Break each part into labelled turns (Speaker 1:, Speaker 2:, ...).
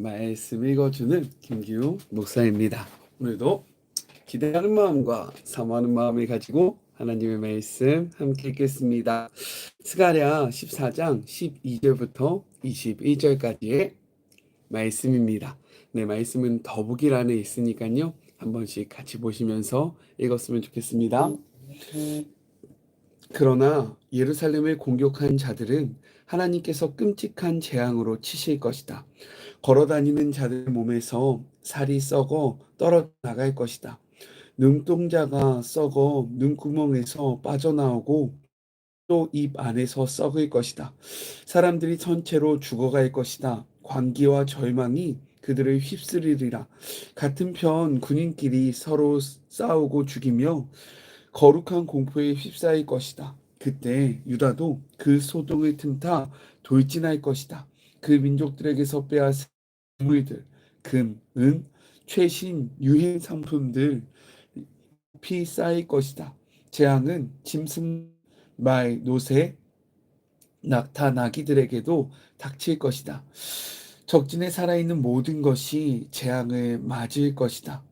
Speaker 1: 말씀 읽어주는 김기우 목사입니다. 오늘도 기대하는 마음과 사모하는 마음을 가지고 하나님의 말씀 함께 읽겠습니다. 스가랴 14장 12절부터 21절까지의 말씀입니다. 네, 말씀은 더보기란에 있으니까요. 한 번씩 같이 보시면서 읽었으면 좋겠습니다. 그러나 예루살렘을 공격한 자들은 하나님께서 끔찍한 재앙으로 치실 것이다. 걸어다니는 자들 몸에서 살이 썩어 떨어져 나갈 것이다. 눈동자가 썩어 눈구멍에서 빠져나오고 또 입 안에서 썩을 것이다. 사람들이 전체로 죽어갈 것이다. 관기와 절망이 그들을 휩쓸리리라. 같은 편 군인끼리 서로 싸우고 죽이며 거룩한 공포에 휩싸일 것이다. 그때 유다도 그 소동을 틈타 돌진할 것이다. 그 민족들에게서 빼앗은 물들, 금, 은, 최신 유행 상품들 피 쌓일 것이다. 재앙은 짐승, 말, 노새, 낙타, 나귀들에게도 닥칠 것이다. 적진에 살아있는 모든 것이 재앙을 맞을 것이다.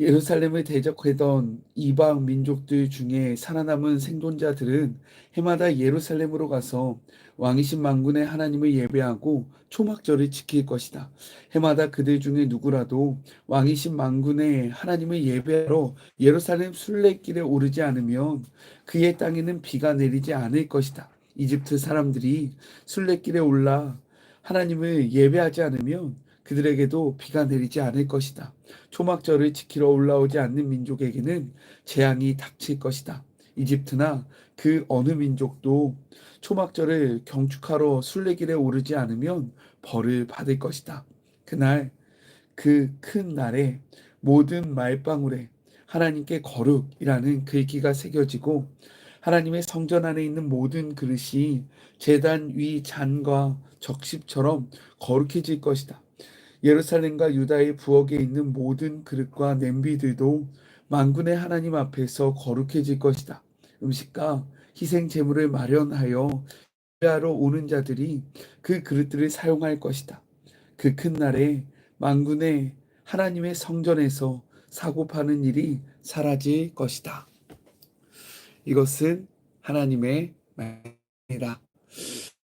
Speaker 1: 예루살렘을 대적하던 이방 민족들 중에 살아남은 생존자들은 해마다 예루살렘으로 가서 왕이신 만군의 하나님을 예배하고 초막절을 지킬 것이다. 해마다 그들 중에 누구라도 왕이신 만군의 하나님을 예배하러 예루살렘 순례길에 오르지 않으면 그의 땅에는 비가 내리지 않을 것이다. 이집트 사람들이 순례길에 올라 하나님을 예배하지 않으면 그들에게도 비가 내리지 않을 것이다. 초막절을 지키러 올라오지 않는 민족에게는 재앙이 닥칠 것이다. 이집트나 그 어느 민족도 초막절을 경축하러 순례길에 오르지 않으면 벌을 받을 것이다. 그날 그 큰 날에 모든 말방울에 하나님께 거룩이라는 글귀가 새겨지고 하나님의 성전 안에 있는 모든 그릇이 제단 위 잔과 적십처럼 거룩해질 것이다. 예루살렘과 유다의 부엌에 있는 모든 그릇과 냄비들도 만군의 하나님 앞에서 거룩해질 것이다. 음식과 희생 제물을 마련하여 예배하러 오는 자들이 그 그릇들을 사용할 것이다. 그 큰 날에 만군의 하나님의 성전에서 사고 파는 일이 사라질 것이다. 이것은 하나님의 말입니다.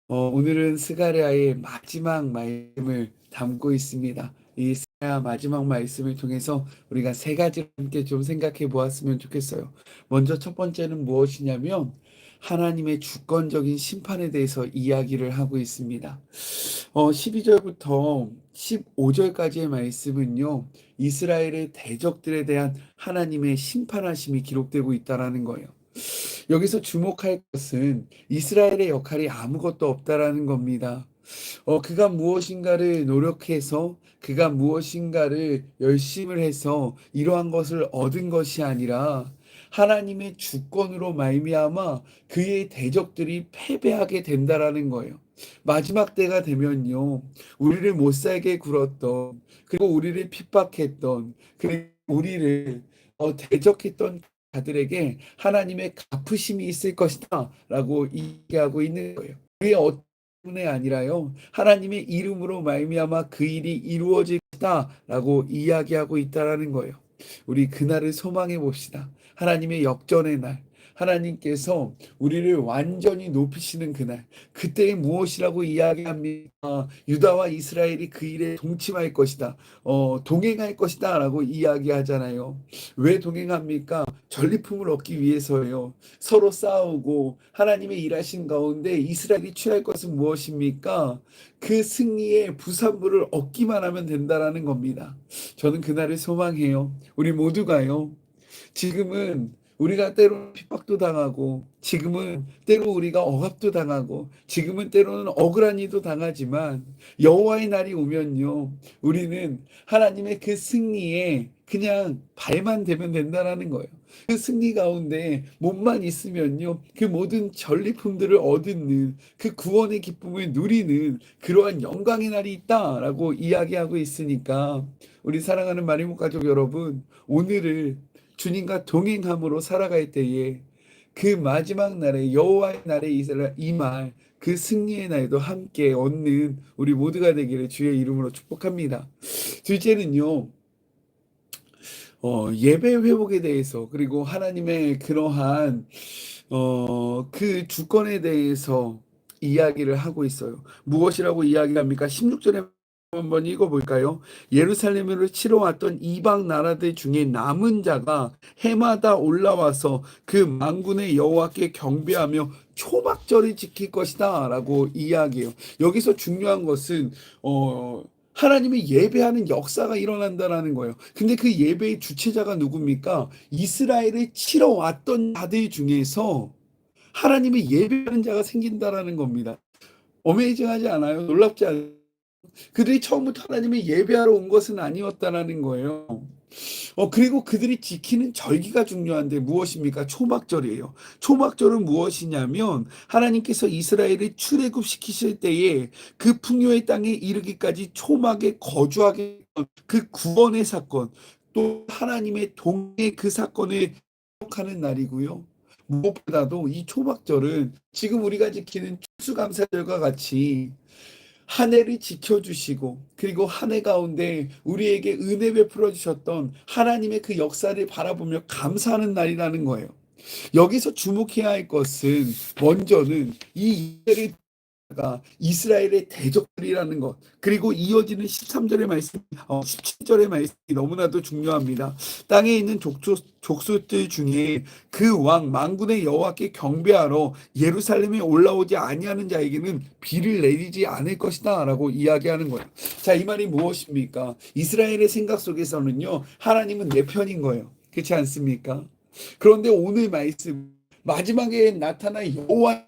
Speaker 1: 어, 오늘은 스가랴의 마지막 말씀을 담고 있습니다. 이 마지막 말씀을 통해서 우리가 세 가지를 함께 좀 생각해 보았으면 좋겠어요. 먼저 첫 번째는 무엇이냐면 하나님의 주권적인 심판에 대해서 이야기를 하고 있습니다. 어, 12절부터 15절까지의 말씀은요, 이스라엘의 대적들에 대한 하나님의 심판하심이 기록되고 있다라는 거예요. 여기서 주목할 것은 이스라엘의 역할이 아무것도 없다라는 겁니다. 어, 그가 무엇인가를 노력해서 그가 무엇인가를 열심을 해서 이러한 것을 얻은 것이 아니라 하나님의 주권으로 말미암아 그의 대적들이 패배하게 된다라는 거예요. 마지막 때가 되면요, 우리를 못 살게 굴었던 그리고 우리를 핍박했던 그리고 우리를 어, 대적했던 자들에게 하나님의 갚으심이 있을 것이다라고 얘기하고 있는 거예요. 그게 어 때문에 아니라요. 하나님의 이름으로 말미암아 그 일이 이루어질 것이다라고 이야기하고 있다라는 거예요. 우리 그날을 소망해 봅시다. 하나님의 역전의 날. 하나님께서 우리를 완전히 높이시는 그날, 그때의 무엇이라고 이야기합니까? 유다와 이스라엘이 그 일에 동침할 것이다, 어, 동행할 것이다 라고 이야기하잖아요. 왜 동행합니까? 전리품을 얻기 위해서요. 서로 싸우고 하나님의 일하신 가운데 이스라엘이 취할 것은 무엇입니까? 그 승리의 부산부를 얻기만 하면 된다라는 겁니다. 저는 그날을 소망해요. 우리 모두가요. 지금은 우리가 때로는 핍박도 당하고 지금은 때로 우리가 억압도 당하고 지금은 때로는 억울한 일도 당하지만 여호와의 날이 오면요 우리는 하나님의 그 승리에 그냥 발만 대면 된다라는 거예요. 그 승리 가운데 몸만 있으면요 그 모든 전리품들을 얻는 그 구원의 기쁨을 누리는 그러한 영광의 날이 있다라고 이야기하고 있으니까 우리 사랑하는 마리모 가족 여러분 오늘을 주님과 동행함으로 살아갈 때에 그 마지막 날에 여호와의 날에 이말 그 승리의 날도 함께 얻는 우리 모두가 되기를 주의 이름으로 축복합니다. 둘째는요. 어, 예배 회복에 대해서 그리고 하나님의 그러한 어, 그 주권에 대해서 이야기를 하고 있어요. 무엇이라고 이야기합니까? 16절에 한번 읽어볼까요? 예루살렘으로 치러 왔던 이방 나라들 중에 남은 자가 해마다 올라와서 그 만군의 여호와께 경배하며 초막절을 지킬 것이다라고 이야기해요. 여기서 중요한 것은 어 하나님의 예배하는 역사가 일어난다라는 거예요. 근데 그 예배의 주체자가 누굽니까? 이스라엘을 치러 왔던 자들 중에서 하나님의 예배하는 자가 생긴다라는 겁니다. 어메이징하지 않아요? 놀랍지 않아요? 그들이 처음부터 하나님의 예배하러 온 것은 아니었다라는 거예요. 어, 그리고 그들이 지키는 절기가 중요한데 무엇입니까? 초막절이에요. 초막절은 무엇이냐면 하나님께서 이스라엘을 출애굽시키실 때에 그 풍요의 땅에 이르기까지 초막에 거주하게 그 구원의 사건, 또 하나님의 동의 그 사건을 기억하는 날이고요. 무엇보다도 이 초막절은 지금 우리가 지키는 추수감사절과 같이 한 해를 지켜주시고 그리고 한 해 가운데 우리에게 은혜 베풀어 주셨던 하나님의 그 역사를 바라보며 감사하는 날이라는 거예요. 여기서 주목해야 할 것은 먼저는 이 이 가 이스라엘의 대적들이라는 것 그리고 이어지는 13절의 말씀 어, 17절의 말씀이 너무나도 중요합니다. 땅에 있는 족수, 족수들 중에 그왕 만군의 여호와께 경배하러 예루살렘에 올라오지 아니하는 자에게는 비를 내리지 않을 것이다 라고 이야기하는 거예요. 자, 이 말이 무엇입니까? 이스라엘의 생각 속에서는요. 하나님은 내 편인 거예요. 그렇지 않습니까? 그런데 오늘 말씀 마지막에 나타난 여호와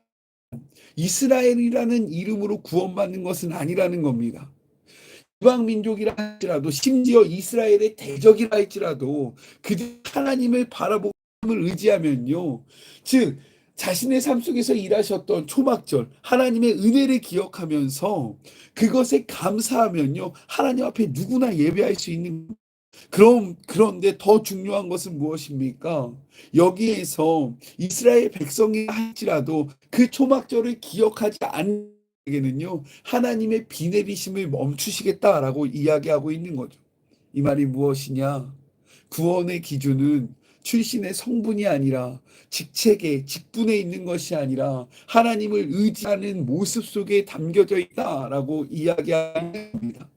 Speaker 1: 이스라엘이라는 이름으로 구원받는 것은 아니라는 겁니다. 이방 민족이라 할지라도 심지어 이스라엘의 대적이라 할지라도 그들 하나님을 바라보고 의지하면요. 즉 자신의 삶 속에서 일하셨던 초막절 하나님의 은혜를 기억하면서 그것에 감사하면요. 하나님 앞에 누구나 예배할 수 있는 그럼 그런데 더 중요한 것은 무엇입니까? 여기에서 이스라엘 백성이 할지라도 그 초막절을 기억하지 않게는요 하나님의 비 내리심을 멈추시겠다라고 이야기하고 있는 거죠. 이 말이 무엇이냐? 구원의 기준은 출신의 성분이 아니라 직책에 직분에 있는 것이 아니라 하나님을 의지하는 모습 속에 담겨져 있다라고 이야기하는 겁니다.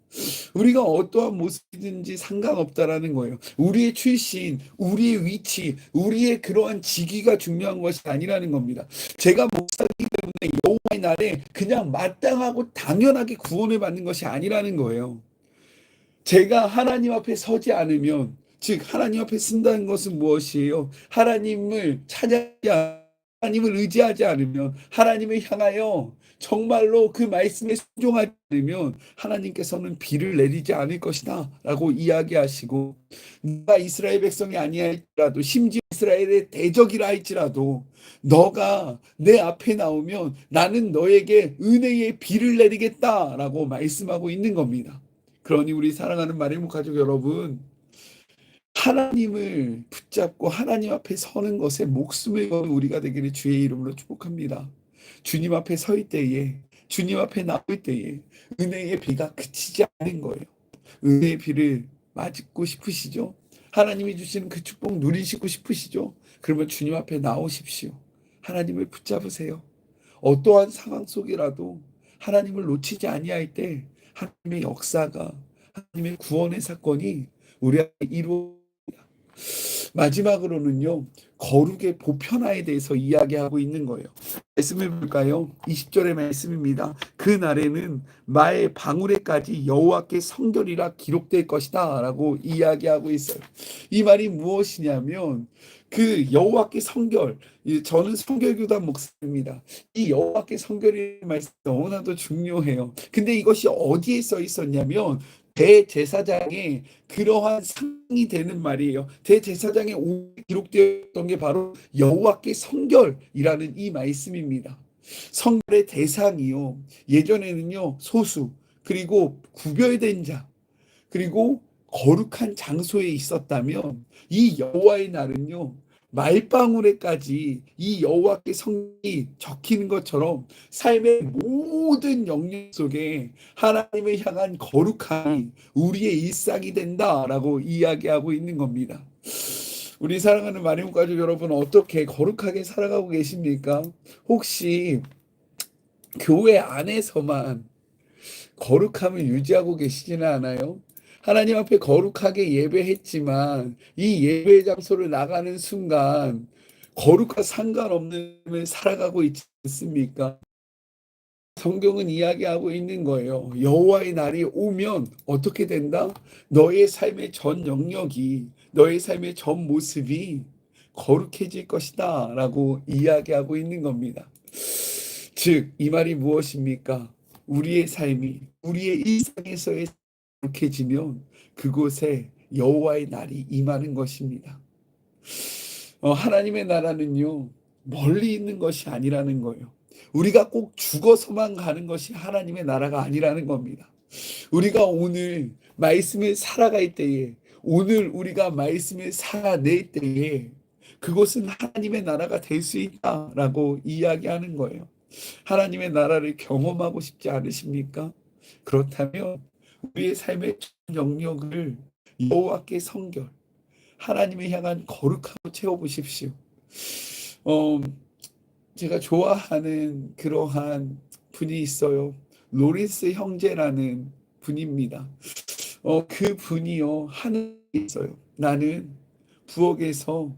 Speaker 1: 우리가 어떠한 모습이든지 상관없다라는 거예요. 우리의 출신, 우리의 위치, 우리의 그러한 직위가 중요한 것이 아니라는 겁니다. 제가 목사이기 때문에 여호와의 날에 그냥 마땅하고 당연하게 구원을 받는 것이 아니라는 거예요. 제가 하나님 앞에 서지 않으면 즉 하나님 앞에 쓴다는 것은 무엇이에요? 하나님을 찾아야 하나님을 의지하지 않으면 하나님을 향하여 정말로 그 말씀에 순종하지 않으면 하나님께서는 비를 내리지 않을 것이다 라고 이야기하시고 내가 이스라엘 백성이 아니할지라도 심지어 이스라엘의 대적이라 할지라도 너가 내 앞에 나오면 나는 너에게 은혜의 비를 내리겠다 라고 말씀하고 있는 겁니다. 그러니 우리 사랑하는 마리모 가족 여러분 하나님을 붙잡고 하나님 앞에 서는 것에 목숨을 거는 우리가 되기를 주의 이름으로 축복합니다. 주님 앞에 설 때에 주님 앞에 나올 때에 은혜의 비가 그치지 않는 거예요. 은혜의 비를 맞고 싶으시죠? 하나님이 주시는 그 축복 누리시고 싶으시죠? 그러면 주님 앞에 나오십시오. 하나님을 붙잡으세요. 어떠한 상황 속이라도 하나님을 놓치지 아니할 때 하나님의 역사가 하나님의 구원의 사건이 우리에게 이루어 마지막으로는요, 거룩의 보편화에 대해서 이야기하고 있는 거예요. 말씀해 볼까요? 20절의 말씀입니다. 그 날에는 마의 방울에까지 여호와께 성결이라 기록될 것이다라고 이야기하고 있어요. 이 말이 무엇이냐면 그 여호와께 성결, 저는 성결교단 목사입니다. 이 여호와께 성결이라는 말씀 너무나도 중요해요. 근데 이것이 어디에 써 있었냐면 대제사장의 그러한 상이 되는 말이에요. 대제사장의 오 기록되었던 게 바로 여호와께 성결이라는 이 말씀입니다. 성결의 대상이요. 예전에는요 소수 그리고 구별된 자 그리고 거룩한 장소에 있었다면 이 여호와의 날은요 말방울에까지 이 여호와께 성이 적히는 것처럼 삶의 모든 영역 속에 하나님을 향한 거룩함이 우리의 일상이 된다라고 이야기하고 있는 겁니다. 우리 사랑하는 마리움 가족 여러분 어떻게 거룩하게 살아가고 계십니까? 혹시 교회 안에서만 거룩함을 유지하고 계시지는 않아요? 하나님 앞에 거룩하게 예배했지만 이 예배 장소를 나가는 순간 거룩과 상관없는 삶을 살아가고 있지 않습니까? 성경은 이야기하고 있는 거예요. 여호와의 날이 오면 어떻게 된다? 너의 삶의 전 영역이 너의 삶의 전 모습이 거룩해질 것이다 라고 이야기하고 있는 겁니다. 즉, 이 말이 무엇입니까? 우리의 삶이, 우리의 일상에서의 거룩해지면 그곳에 여호와의 날이 임하는 것입니다. 어, 하나님의 나라는요, 멀리 있는 것이 아니라는 거예요. 우리가 꼭 죽어서만 가는 것이 하나님의 나라가 아니라는 겁니다. 우리가 오늘 말씀을 살아갈 때에, 오늘 우리가 말씀을 살아낼 때에, 그곳은 하나님의 나라가 될 수 있다라고 이야기하는 거예요. 하나님의 나라를 경험하고 싶지 않으십니까? 그렇다면 우리의 삶의 영역을 여호와께 성결, 하나님을 향한 거룩함으로 채워보십시오. 어, 제가 좋아하는 그러한 분이 있어요. 로리스 형제라는 분입니다. 어, 그 분이요, 하늘에 있어요. 나는 부엌에서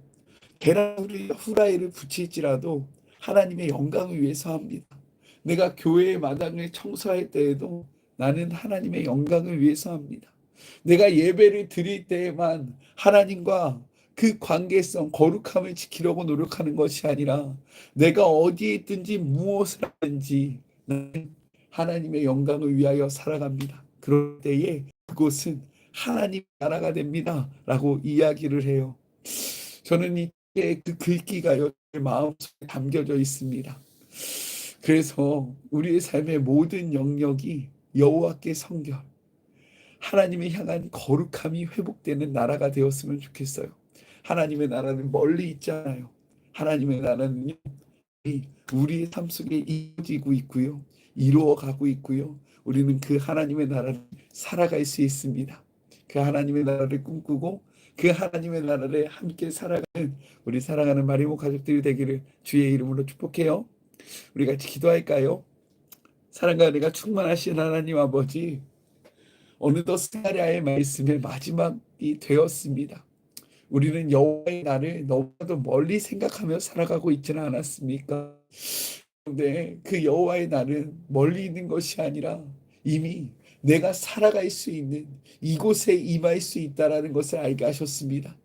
Speaker 1: 계란 후라이를 붙일지라도 하나님의 영광을 위해서 합니다. 내가 교회의 마당을 청소할 때에도 나는 하나님의 영광을 위해서 합니다. 내가 예배를 드릴 때에만 하나님과 그 관계성, 거룩함을 지키려고 노력하는 것이 아니라 내가 어디에 있든지 무엇을 하든지 나는 하나님의 영광을 위하여 살아갑니다. 그럴 때에 그곳은 하나님 나라가 됩니다. 라고 이야기를 해요. 저는 이때 그 글귀가 제 마음속에 담겨져 있습니다. 그래서 우리의 삶의 모든 영역이 여호와께 성결, 하나님을 향한 거룩함이 회복되는 나라가 되었으면 좋겠어요. 하나님의 나라는 멀리 있잖아요. 하나님의 나라는요, 우리의 삶 속에 이루어지고 있고요. 이루어가고 있고요. 우리는 그 하나님의 나라를 살아갈 수 있습니다. 그 하나님의 나라를 꿈꾸고 그 하나님의 나라를 함께 살아가는 우리 사랑하는 마리모 가족들이 되기를 주의 이름으로 축복해요. 우리 같이 기도할까요? 사랑과 은혜가 충만하신 하나님 아버지, 어느덧 스가랴의 말씀의 마지막이 되었습니다. 우리는 여호와의 날을 너무나도 멀리 생각하며 살아가고 있지는 않았습니까? 그런데 그 여호와의 날은 멀리 있는 것이 아니라 이미 내가 살아갈 수 있는 이곳에 임할 수 있다라는 것을 알게 하셨습니다.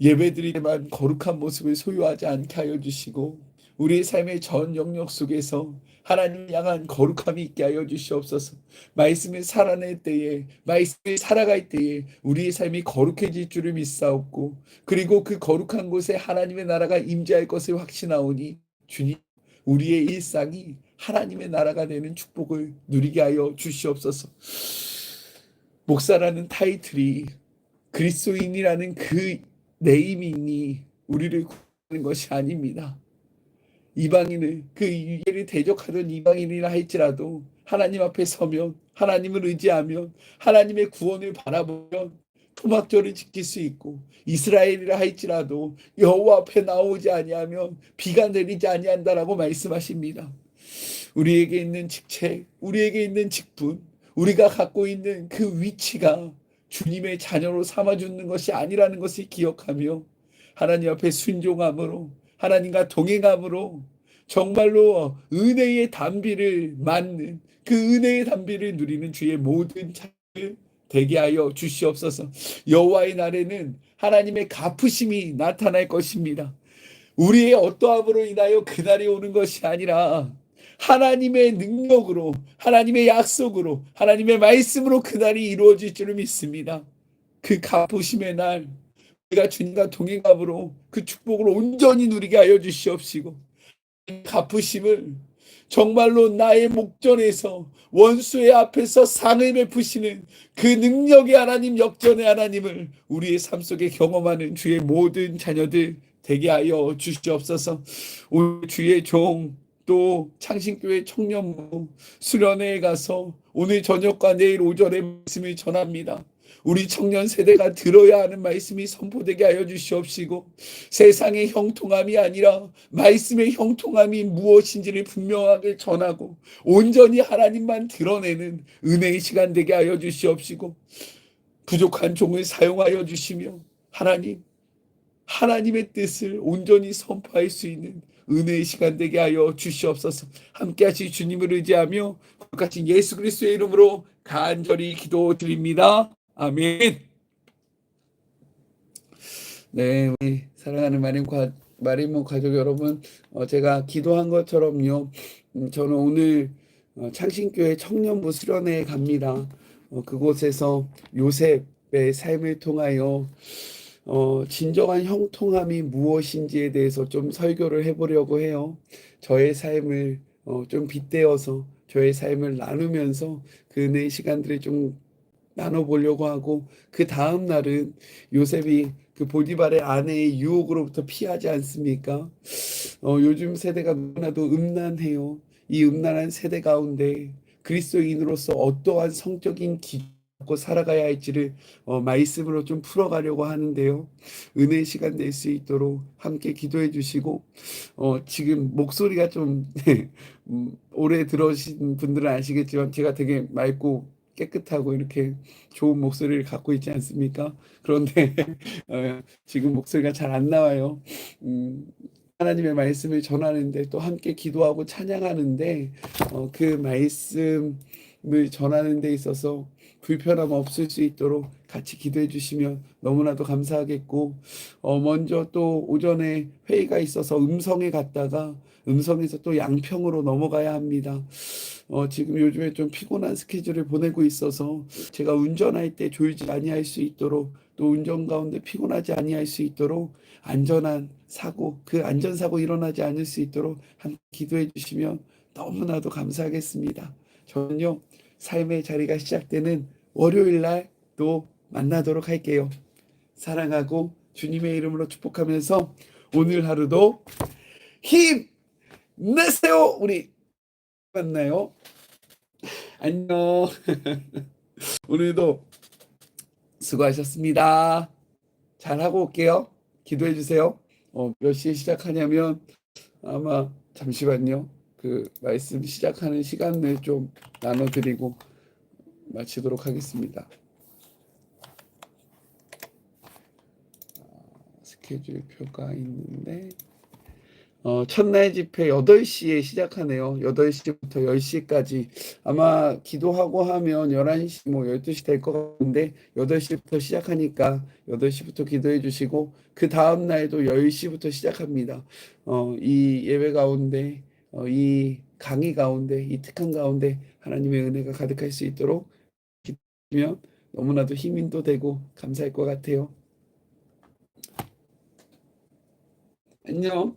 Speaker 1: 예배드릴 때만 거룩한 모습을 소유하지 않게 하여 주시고 우리의 삶의 전 영역 속에서 하나님 향한 거룩함이 있게 하여 주시옵소서. 말씀을 살아낼 때에, 말씀을 살아갈 때에 우리의 삶이 거룩해질 줄을 믿사옵고, 그리고 그 거룩한 곳에 하나님의 나라가 임재할 것을 확신하오니, 주님, 우리의 일상이 하나님의 나라가 되는 축복을 누리게 하여 주시옵소서. 목사라는 타이틀이 그리스도인이라는 그 네이밍이 우리를 구하는 것이 아닙니다. 이방인을 그 유예를 대적하던 이방인이라 할지라도 하나님 앞에 서면 하나님을 의지하면 하나님의 구원을 바라보면 토막절을 지킬 수 있고 이스라엘이라 할지라도 여호와 앞에 나오지 아니하면 비가 내리지 아니한다라고 말씀하십니다. 우리에게 있는 직책, 우리에게 있는 직분, 우리가 갖고 있는 그 위치가 주님의 자녀로 삼아주는 것이 아니라는 것을 기억하며 하나님 앞에 순종함으로 하나님과 동행함으로 정말로 은혜의 담비를 맞는 그 은혜의 담비를 누리는 주의 모든 자를 되게 하여 주시옵소서. 여호와의 날에는 하나님의 갚으심이 나타날 것입니다. 우리의 어떠함으로 인하여 그날이 오는 것이 아니라 하나님의 능력으로, 하나님의 약속으로, 하나님의 말씀으로 그날이 이루어질 줄을 믿습니다. 그 갚으심의 날, 우리가 주님과 동행함으로 그 축복을 온전히 누리게 하여 주시옵시고, 갚으심을 정말로 나의 목전에서 원수의 앞에서 상을 베푸시는 그 능력의 하나님 역전의 하나님을 우리의 삶 속에 경험하는 주의 모든 자녀들 되게 하여 주시옵소서. 오늘 주의 종또 창신교회 청년부 수련회에 가서 오늘 저녁과 내일 오전에 말씀을 전합니다. 우리 청년 세대가 들어야 하는 말씀이 선포되게 하여 주시옵시고 세상의 형통함이 아니라 말씀의 형통함이 무엇인지를 분명하게 전하고 온전히 하나님만 드러내는 은혜의 시간 되게 하여 주시옵시고 부족한 종을 사용하여 주시며 하나님 하나님의 뜻을 온전히 선포할 수 있는 은혜의 시간 되게 하여 주시옵소서. 함께 하실 주님을 의지하며 같이 예수 그리스도의 이름으로 간절히 기도드립니다. 아멘. 네, 우리 사랑하는 마림 과 마리모 가족 여러분, 어, 제가 기도한 것처럼요. 음, 저는 오늘 어, 창신교회 청년부 수련회에 갑니다. 어, 그곳에서 요셉의 삶을 통하여 어, 진정한 형통함이 무엇인지에 대해서 좀 설교를 해보려고 해요. 저의 삶을 어, 좀 빗대어서 저의 삶을 나누면서 그 은혜의 시간들을 좀 나눠보려고 하고 그 다음 날은 요셉이 그 보디발의 아내의 유혹으로부터 피하지 않습니까? 어, 요즘 세대가 너무나도 음란해요. 이 음란한 세대 가운데 그리스도인으로서 어떠한 성적인 기고 살아가야 할지를 어, 말씀으로 좀 풀어가려고 하는데요. 은혜 시간 낼 수 있도록 함께 기도해 주시고 어, 지금 목소리가 좀 음, 오래 들으신 분들은 아시겠지만 제가 되게 맑고 깨끗하고 이렇게 좋은 목소리를 갖고 있지 않습니까? 그런데 어, 지금 목소리가 잘 안 나와요. 음, 하나님의 말씀을 전하는데 또 함께 기도하고 찬양하는데 어, 그 말씀을 전하는 데 있어서 불편함 없을 수 있도록 같이 기도해 주시면 너무나도 감사하겠고 어, 먼저 또 오전에 회의가 있어서 음성에 갔다가 음성에서 또 양평으로 넘어가야 합니다. 어, 지금 요즘에 좀 피곤한 스케줄을 보내고 있어서 제가 운전할 때 졸지 아니할 수 있도록 또 운전 가운데 피곤하지 아니할 수 있도록 안전한 사고 그 안전 사고 일어나지 않을 수 있도록 함께 기도해 주시면 너무나도 감사하겠습니다. 저는요 삶의 자리가 시작되는 월요일 날 또 만나도록 할게요. 사랑하고 주님의 이름으로 축복하면서 오늘 하루도 힘 내세요. 우리 만나요. 안녕. 오늘도 수고하셨습니다. 잘 하고 올게요. 기도해 주세요. 어, 몇 시에 시작하냐면 아마 잠시만요. 그 말씀 시작하는 시간을 좀 나눠드리고 마치도록 하겠습니다. 아, 스케줄 표가 있는데 어, 첫날 집회 8시에 시작하네요. 8시부터 10시까지. 아마 기도하고 하면 11시, 뭐 12시 될 것 같은데, 8시부터 시작하니까 8시부터 기도해 주시고, 그 다음 날도 10시부터 시작합니다. 어, 이 예배 가운데, 어, 이 강의 가운데, 이 특한 가운데 하나님의 은혜가 가득할 수 있도록 기도하면 너무나도 힘도 되고 감사할 것 같아요. 안녕.